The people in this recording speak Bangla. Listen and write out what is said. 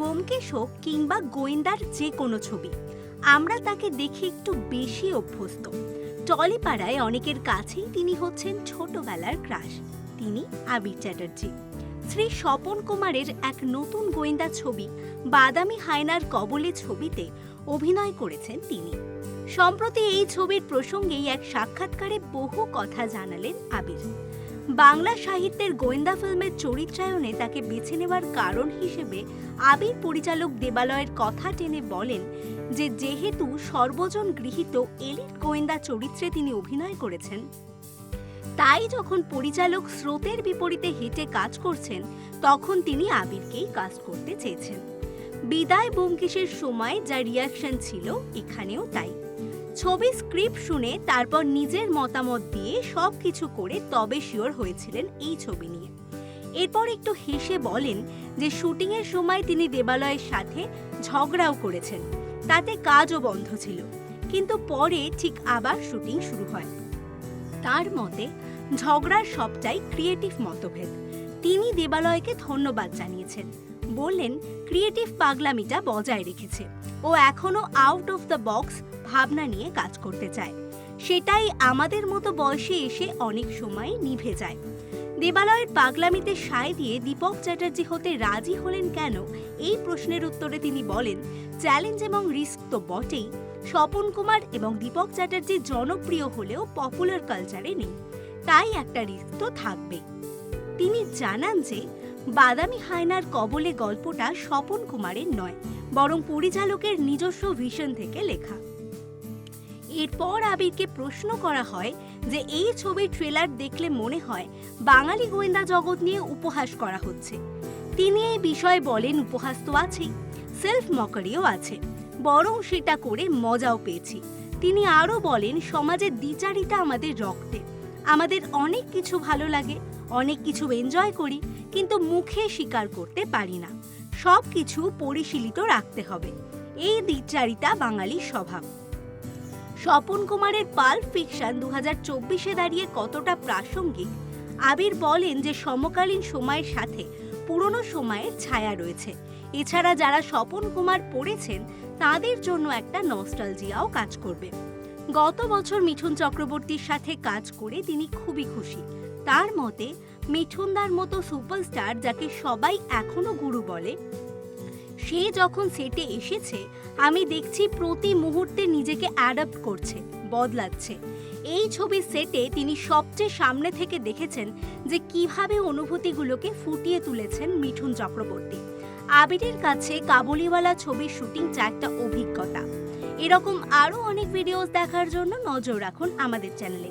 বোমকেশ হোক কিংবা গোয়েন্দার যে কোনো ছবি। আমরা তাকে দেখে একটু বেশি অভ্যস্ত। টলিপাড়ায় অনেকের কাছেই তিনি হচ্ছেন ছোটবেলার ক্রাশ। তিনি আবির চ্যাটার্জি। শ্রী স্বপন কুমারের এক নতুন গোয়েন্দা ছবি, বাদামি হায়নার কবলে ছবিতে অভিনয় করেছেন তিনি। সম্প্রতি এই ছবির প্রসঙ্গেই এক সাক্ষাৎকারে বহু কথা জানালেন আবির। বাংলা সাহিত্যের গোয়েন্দা ফিল্মের চরিত্রায়নে তাকে বেছে নেওয়ার কারণ হিসেবে আবির পরিচালক দেবালয়ের কথা টেনে বলেন যে যেহেতু সর্বজন গৃহীত এলিট গোয়েন্দা চরিত্রে তিনি অভিনয় করেছেন, তাই যখন পরিচালক স্রোতের বিপরীতে হেঁটে কাজ করছেন, তখন তিনি আবিরকেই কাজ করতে চেয়েছেন। বিদায় বোমকেশের সময় যা রিয়াকশন ছিল, এখানেও তাই। ছবি স্ক্রিপ্ট শুনে তারপর নিজের মতামত দিয়ে সব কিছু করে তবে শিওর হয়েছিলেন এই ছবি নিয়ে। এরপর একটু হেসে বলেন যে শুটিংয়ের সময় তিনি দেবালয়ের সাথে ঝগড়াও করেছেন। তাতে কাজও বন্ধ ছিল। কিন্তু পরে ঠিক আবার শুটিং শুরু হয়। তার মতে, ঝগড়ার সবটাই ক্রিয়েটিভ মতভেদ। তিনি দেবালয়কে ধন্যবাদ জানিয়েছেন। বললেন ক্রিয়েটিভ পাগলামিটা বজায় রেখেছে। ও এখনও আউট অফ দ্য বক্স ভাবনা নিয়ে কাজ করতে চায়। সেটাই আমাদের মতো বয়সে এসে অনেক সময় নিভে যায়। দেবালয়ের পাগলামিতে সায় দিয়ে দীপক চ্যাটার্জি হতে রাজি হলেন কেন? এই প্রশ্নের উত্তরে তিনি বলেন চ্যালেঞ্জ এবং রিস্ক তো বটেই। স্বপন কুমার এবং দীপক চ্যাটার্জি জনপ্রিয় হলেও পপুলার কালচারে নেই। তাই একটা রিস্ক তো থাকবে তিনি জানান যে বাদামি হায়নার কবলে গল্পটা স্বপন কুমারের নয়, বরং পরিচালকের নিজস্ব ভিশন থেকে লেখা। এরপর আবিরকে প্রশ্ন করা হয় যে এই ছবির ট্রেলার দেখলে মনে হয় বাঙালি গোয়েন্দা জগৎ নিয়ে উপহাস করা হচ্ছে। তিনি এই বিষয়ে বলেন, উপহাস তো আছেই সেলফ মকারিও আছে, বরং সেটা করে মজাও পেয়েছি। তিনি আরও বলেন, সমাজের দ্বিচারিতা আমাদের রক্তে, আমাদের অনেক কিছু ভালো লাগে অনেক কিছু এনজয় করি, কিন্তু মুখে স্বীকার করতে পারি না। সব কিছু পরিশীলিত রাখতে হবে। এই দ্বিচারিতা বাঙালির স্বভাব। স্বপন কুমারের পাল্প ফিকশন দু হাজার চব্বিশে দাঁড়িয়ে কতটা প্রাসঙ্গিক, আবির বলেন যে সমকালীন সময়ের সাথে পুরনো সময়ের ছায়া রয়েছে। এছাড়া যারা স্বপন কুমার পড়েছেন, তাদের জন্য একটা নস্টালজিয়াও কাজ করবে। গত বছর মিঠুন চক্রবর্তীর সাথে কাজ করে তিনি খুবই খুশি। তার মতে, মিঠুনদার মতো সুপারস্টার যাকে সবাই এখনও গুরু বলে, সে যখন সেটে এসেছে, আমি দেখছি প্রতি মুহূর্তে নিজেকে অ্যাডাপ্ট করছে, বদলাচ্ছে। এই ছবির সেটে তিনি সবচেয়ে সামনে থেকে দেখেছেন যে কীভাবে অনুভূতিগুলোকে ফুটিয়ে তুলেছেন মিঠুন চক্রবর্তী। আবিরের কাছে কাবুলিওয়ালা ছবির শুটিংটা একটা অভিজ্ঞতা। এরকম আরও অনেক ভিডিওস দেখার জন্য নজর রাখুন আমাদের চ্যানেলে